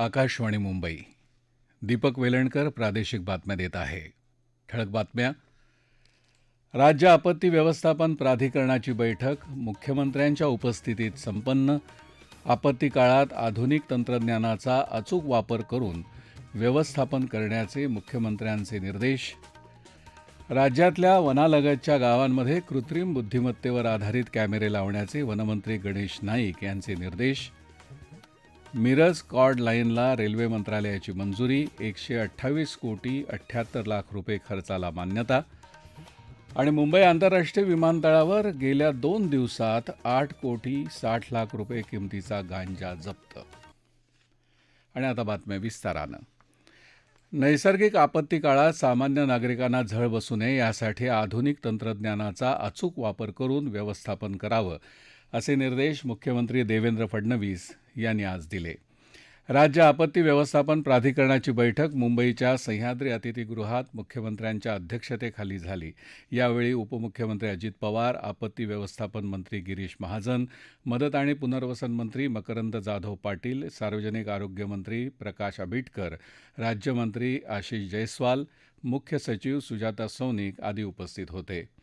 आकाशवाणी मुंबई. दीपक वेलणकर प्रादेशिक बातम्या देत आहे. ठळक बातम्या. राज्य आपत्ती व्यवस्थापन प्राधिकरणाची बैठक मुख्यमंत्र्यांच्या उपस्थितीत संपन्न आपत्ती काळात आधुनिक तंत्रज्ञानाचा अचूक वापर करून व्यवस्थापन करण्याचे मुख्यमंत्र्यांचे निर्देश. राज्यातल्या वनालगतच्या गावांमध्ये कृत्रिम बुद्धिमत्तेवर आधारित कॅमेरे लावण्याचे वनमंत्री गणेश नाईक यांचे निर्देश. मिरज कॉर्ड लाईनला रेल्वे मंत्रालयाची मंजुरी एकशे अठ्ठावीस कोटी अठ्ठ्याहत्तर लाख रुपये खर्चाला मान्यता. आणि मुंबई आंतरराष्ट्रीय विमानतळावर गेल्या दोन दिवसात आठ कोटी साठ लाख रुपये किमतीचा गांजा जप्त. आणि आता बातम्या विस्तारानं. नैसर्गिक आपत्ती काळात सामान्य नागरिकांना झळ बसू नये यासाठी आधुनिक तंत्रज्ञानाचा अचूक वापर करून व्यवस्थापन करावं असे निर्देश मुख्यमंत्री देवेंद्र फडणवीस यांनी आज दिले. राज्य आपत्ती व्यवस्थापन प्राधिकरणाची बैठक मुंबईच्या सह्याद्री अतिथीगृहात मुख्यमंत्र्यांच्या अध्यक्षतेखाली झाली. यावेळी उपमुख्यमंत्री अजित पवार आपत्ती व्यवस्थापन मंत्री गिरीश महाजन मदत आणि पुनर्वसन मंत्री मकरंद जाधव पाटील सार्वजनिक आरोग्य मंत्री प्रकाश आंबेडकर राज्यमंत्री आशिष जयस्वाल मुख्य सचिव सुजाता सौनिक आदी उपस्थित होते.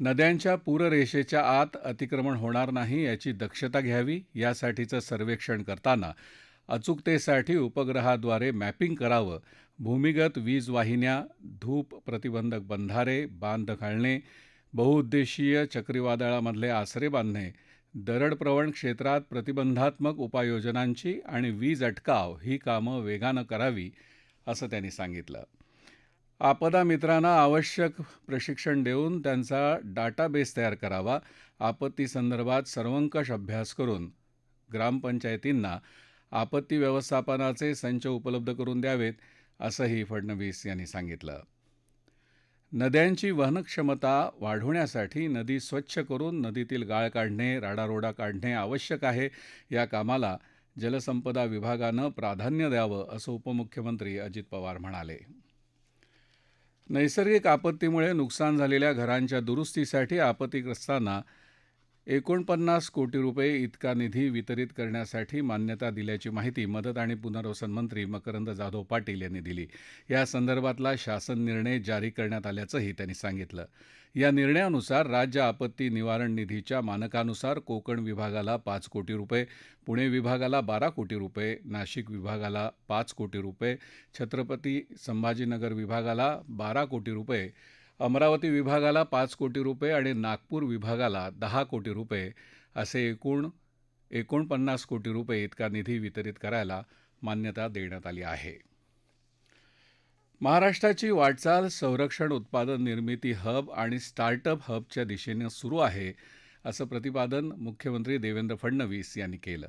नद्यांच्या पूररेषेच्या आत अतिक्रमण होणार नाही याची दक्षता घ्यावी यासाठीचं सर्वेक्षण करताना अचूकतेसाठी उपग्रहाद्वारे मॅपिंग करावं भूमिगत वीज वाहिन्या धूप प्रतिबंधक बंधारे बांध घालणे बहुउद्देशीय चक्रीवादळामधले आसरे बांधणे दरडप्रवण क्षेत्रात प्रतिबंधात्मक उपाययोजनांची आणि वीज अटकाव ही कामं वेगानं करावी असं त्यांनी सांगितलं. आपदा मित्रांना आवश्यक प्रशिक्षण देऊन त्यांचा डाटाबेस तयार करावा. आपत्तीसंदर्भात सर्वंकष अभ्यास करून ग्रामपंचायतींना आपत्ती व्यवस्थापनाचे संच उपलब्ध करून द्यावेत असंही फडणवीस यांनी सांगितलं. नद्यांची वहनक्षमता वाढवण्यासाठी नदी स्वच्छ करून नदीतील गाळ काढणे राडारोडा काढणे आवश्यक आहे. या कामाला जलसंपदा विभागानं प्राधान्य द्यावं असं उपमुख्यमंत्री अजित पवार म्हणाले. नैसर्गिक आपत्तीमुळे नुकसान झालेल्या घरांच्या दुरुस्तीसाठी आपत्तीग्रस्तांना एकोणपन्नास कोटी रुपये इतका निधी वितरित करण्यासाठी मान्यता दिल्याची माहिती मदत आणि पुनर्वसन मंत्री मकरंद जाधव पाटील यांनी दिली. या संदर्भातला शासन निर्णय जारी करण्यात आल्याचंही त्यांनी सांगितलं. या निर्णयानुसार राज्य आपत्ती निवारण निधीच्या मानकानुसार कोकण विभागाला पाच कोटी रुपये पुणे विभागाला बारा कोटी रुपये नाशिक विभागाला पाच कोटी रुपये छत्रपती संभाजीनगर विभागाला बारा कोटी रुपये अमरावती विभागाला पाच कोटी रुपये आणि नागपूर विभागाला दहा कोटी रुपये असे एकूण एकोणपन्नास कोटी रुपये इतका निधी वितरित करायला मान्यता देण्यात आली आहे. महाराष्ट्राची वाटचाल संरक्षण उत्पादन निर्मिती हब आणि स्टार्टअप हबच्या दिशेनं सुरू आहे असं प्रतिपादन मुख्यमंत्री देवेंद्र फडणवीस यांनी केलं.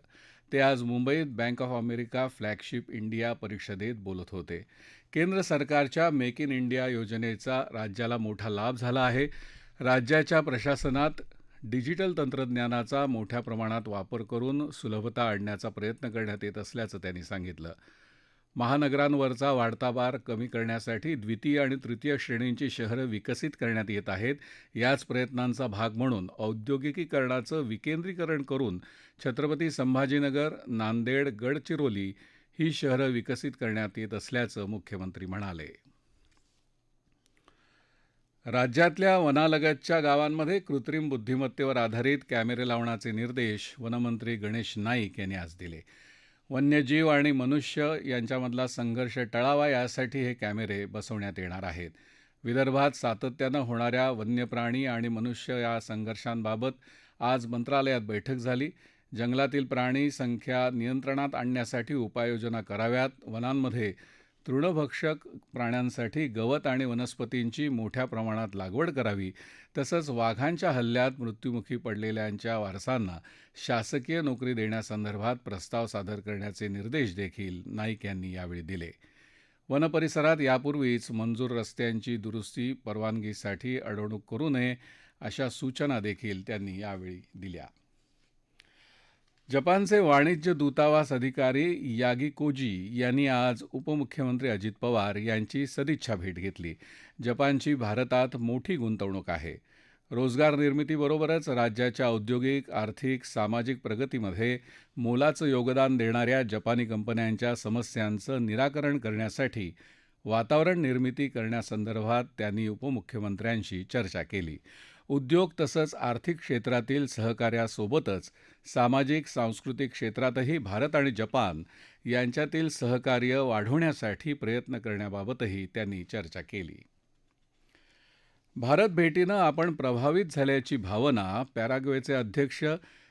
ते आज मुंबईत Bank of America flagship India परिषदेत बोलत होते. केंद्र सरकारच्या मेक इन इंडिया योजनेचा राज्याला मोठा लाभ झाला आहे. राज्याच्या प्रशासनात डिजिटल तंत्रज्ञानाचा मोठ्या प्रमाणात वापर करून सुलभता आणण्याचा प्रयत्न करण्यात येत असल्याचं त्यांनी सांगितलं. महानगरांवरचा वाढता भार कमी करण्यासाठी द्वितीय आणि तृतीय श्रेणींची शहरं विकसित करण्यात येत आहेत. याच प्रयत्नांचा भाग म्हणून औद्योगिकीकरणाचं विकेंद्रीकरण करून छत्रपती संभाजीनगर नांदेड गडचिरोली ही शहरं विकसित करण्यात येत असल्याचं मुख्यमंत्री म्हणाले. राज्यातल्या वनालगतच्या गावांमध्ये कृत्रिम बुद्धिमत्तेवर आधारित कॅमेरे लावण्याचे निर्देश वनमंत्री गणेश नाईक यांनी आज दिले. वन्यजीव आणि मनुष्य यांच्यामधला संघर्ष टळावा यासाठी हे कॅमेरे बसवण्यात येणार आहेत. विदर्भात सातत्यानं होणाऱ्या वन्यप्राणी आणि मनुष्य या संघर्षांबाबत आज मंत्रालयात बैठक झाली. जंगलातील प्राणी संख्या नियंत्रणात आणण्यासाठी उपाययोजना कराव्यात. वनांमध्ये तृणभक्षक प्राण्यांसाठी गवत आणि वनस्पतींची मोठ्या प्रमाणात लागवड करावी तसंच वाघांच्या हल्ल्यात मृत्युमुखी पडलेल्यांच्या वारसांना शासकीय नोकरी देण्यासंदर्भात प्रस्ताव सादर करण्याचे निर्देश देखील नाईक यांनी यावेळी दिले. वनपरिसरात यापूर्वीच मंजूर रस्त्यांची दुरुस्ती परवानगीसाठी अडवणूक करू नये अशा सूचना देखील त्यांनी यावेळी दिल्या. जपानचे वाणिज्य दूतावास अधिकारी यागी कोजी यांनी आज उपमुख्यमंत्री अजित पवार यांची सदिच्छा भेट घेतली. जपानची भारतात मोठी गुंतवणूक आहे. रोजगार निर्मितीबरोबरच राज्याच्या औद्योगिक आर्थिक सामाजिक प्रगतीमध्ये मोलाचं योगदान देणाऱ्या जपानी कंपन्यांच्या समस्यांचं निराकरण करण्यासाठी वातावरण निर्मिती करण्यासंदर्भात त्यांनी उपमुख्यमंत्र्यांशी चर्चा केली. उद्योग तसंच आर्थिक क्षेत्रातील सहकार्यासोबतच सामाजिक सांस्कृतिक क्षेत्रातही भारत आणि जपान यांच्यातील सहकार्य वाढवण्यासाठी प्रयत्न करण्याबाबतही त्यांनी चर्चा केली. भारत भेटीनं आपण प्रभावित झाल्याची भावना पॅराग्वेचे अध्यक्ष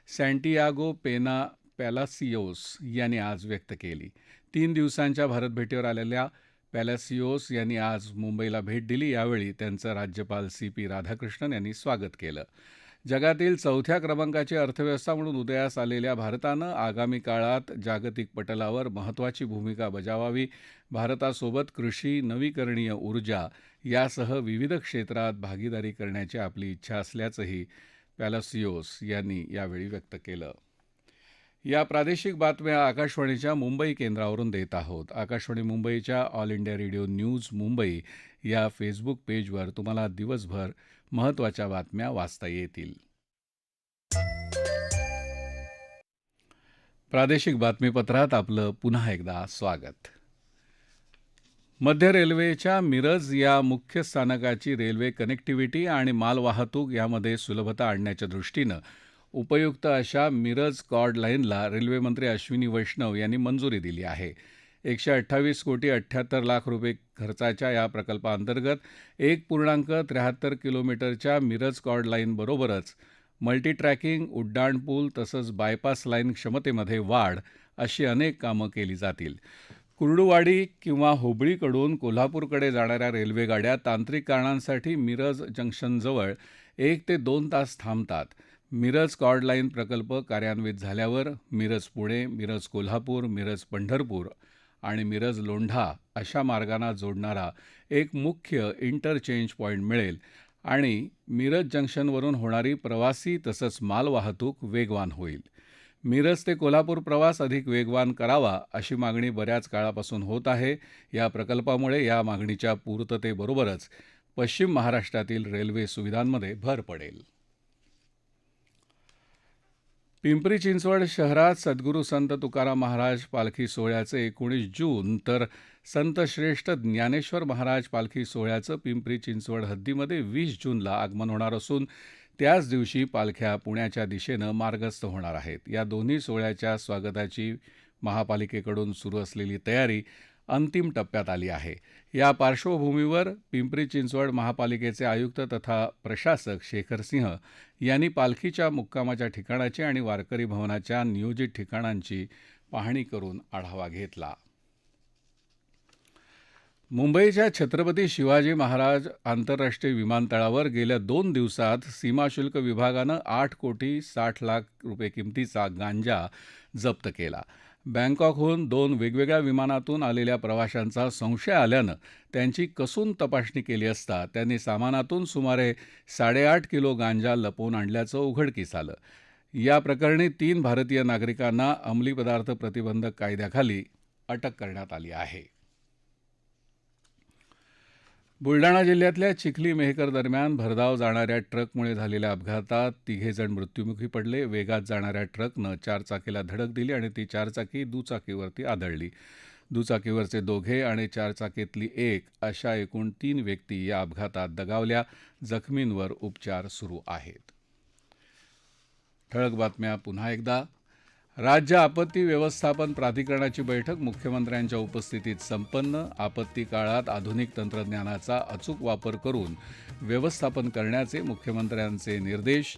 सँटियागो पेना पॅलासियोस यांनी आज व्यक्त केली. तीन दिवसांच्या भारत भेटीवर आलेल्या पॅलासिओस यांनी आज मुंबईला भेट दिली. यावेळी त्यांचं राज्यपाल सी पी राधाकृष्णन यांनी स्वागत केलं. जगातील चौथ्या क्रमांकाची अर्थव्यवस्था म्हणून उदयास आलेल्या भारतानं आगामी काळात जागतिक पटलावर महत्त्वाची भूमिका बजावावी. भारतासोबत कृषी नवीकरणीय ऊर्जा यासह विविध क्षेत्रात भागीदारी करण्याची आपली इच्छा असल्याचंही पॅलासिओस यांनी यावेळी व्यक्त केलं. या प्रादेशिक बातम्या आकाशवाणीच्या मुंबई केंद्रावरून देत आहोत. आकाशवाणी मुंबईच्या All India Radio News Mumbai या फेसबुक पेजवर तुम्हाला दिवसभर महत्त्वाच्या बातम्या वाचता येतील. प्रादेशिक बातमीपत्रात आपलं पुन्हा एकदा स्वागत. मध्य रेल्वेच्या मिरज या मुख्य स्थानकाची रेल्वे कनेक्टिव्हिटी आणि मालवाहतूक यामध्ये सुलभता आणण्याच्या दृष्टीनं उपयुक्त अशा मिरज कॉर्ड लाईनला रेल्वेमंत्री अश्विनी वैष्णव यांनी मंजुरी दिली आहे. एकशे अठ्ठावीस कोटी अठ्ठ्याहत्तर लाख रुपये खर्चाच्या या प्रकल्पाअंतर्गत एक पूर्णांक त्र्याहत्तर किलोमीटरच्या मिरज कॉर्ड लाईनबरोबरच मल्टीट्रॅकिंग उड्डाणपूल तसंच बायपास लाईन क्षमतेमध्ये वाढ अशी अनेक कामं केली जातील. कुर्डुवाडी किंवा हुबळीकडून कोल्हापूरकडे जाणाऱ्या रेल्वेगाड्या तांत्रिक कारणांसाठी मिरज जंक्शनजवळ एक ते दोन तास थांबतात. मिरज कॉर्डलाईन प्रकल्प कार्यान्वित झाल्यावर मिरज पुणे मिरज कोल्हापूर मिरज पंढरपूर आणि मिरज लोंढा अशा मार्गांना जोडणारा एक मुख्य इंटरचेंज पॉईंट मिळेल आणि मिरज जंक्शनवरून होणारी प्रवासी तसंच मालवाहतूक वेगवान होईल. मिरज ते कोल्हापूर प्रवास अधिक वेगवान करावा अशी मागणी बऱ्याच काळापासून होत आहे. या प्रकल्पामुळे या मागणीच्या पूर्ततेबरोबरच पश्चिम महाराष्ट्रातील रेल्वे सुविधांमध्ये भर पडेल. पिंपरी चिंचवड शहरात सद्गुरू संत तुकाराम महाराज पालखी सोहळ्याचं एकोणीस जून तर संत श्रेष्ठ ज्ञानेश्वर महाराज पालखी सोहळ्याचं पिंपरी चिंचवड हद्दीमध्ये वीस जूनला आगमन होणार असून त्याच दिवशी पालख्या पुण्याच्या दिशेनं मार्गस्थ होणार आहेत. या दोन्ही सोहळ्याच्या स्वागताची महापालिकेकडून सुरू असलेली तयारी अंतिम टप्प्यात आली आहे. या पार्श्वभूमीवर पिंपरी चिंचवड महापालिकेचे आयुक्त तथा प्रशासक शेखर सिंह यांनी पालखीच्या मुक्कामाच्या ठिकाणाची आणि वारकरी भवनाच्या नियोजित ठिकाणांची पाहणी करून आढावा घेतला. मुंबईच्या छत्रपती शिवाजी महाराज आंतरराष्ट्रीय विमानतळावर गेल्या दोन दिवसात सीमाशुल्क विभागानं आठ कोटी साठ लाख रुपये किमतीचा गांजा जप्त केला. बँकॉकहून दोन वेगवेगळ्या विमानातून आलेल्या प्रवाशांचा संशय आल्यानं त्यांची कसून तपासणी केली असता त्यांनी सामानातून सुमारे साडेआठ किलो गांजा लपवून आणल्याचं उघडकीस आलं. या प्रकरणी तीन भारतीय नागरिकांना अंमली पदार्थ प्रतिबंधक कायद्याखाली अटक करण्यात आली आहे. बुलडाणा जिल्ह्यातल्या चिखली मेहकर दरम्यान भरधाव जाणाऱ्या ट्रकमुळे झालेल्या अपघातात तिघेजण मृत्युमुखी पडले. वेगात जाणाऱ्या ट्रकनं चारचाकीला धडक दिली आणि ती चारचाकी दुचाकीवरती आदळली. दुचाकीवरचे दोघे आणि चारचाकीतली एक अशा एकूण तीन व्यक्ती या अपघातात दगावल्या. जखमींवर उपचार सुरू आहेत. ठळक बातम्या पुन्हा एकदा. राज्य आपत्ती व्यवस्थापन प्राधिकरणाची बैठक मुख्यमंत्र्यांच्या उपस्थितीत संपन्न. आपत्ती काळात आधुनिक तंत्रज्ञानाचा अचूक वापर करून व्यवस्थापन करण्याचे मुख्यमंत्र्यांचे निर्देश.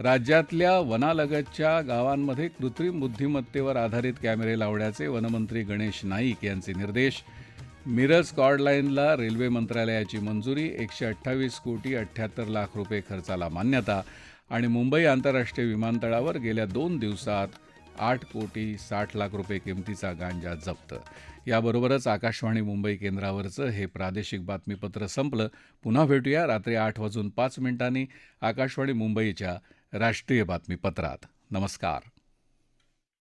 राज्यातल्या वनालगतच्या गावांमध्ये कृत्रिम बुद्धिमत्तेवर आधारित कॅमेरे लावण्याचे वनमंत्री गणेश नाईक यांचे निर्देश. मिरज कॉर्डलाईनला रेल्वे मंत्रालयाची मंजुरी एकशे अठ्ठावीस कोटी अठ्ठ्याहत्तर लाख रुपये खर्चाला मान्यता आणि मुंबई आंतरराष्ट्रीय विमानतळावर गेल्या दोन दिवसात आठ कोटी साठ लाख रुपये किमतीचा गांजा जप्त. याबरोबरच आकाशवाणी मुंबई केंद्रावरचं हे प्रादेशिक बातमीपत्र संपलं. पुन्हा भेटूया रात्री आठ वाजून पाच मिनिटांनी आकाशवाणी मुंबईच्या राष्ट्रीय बातमीपत्रात. नमस्कार.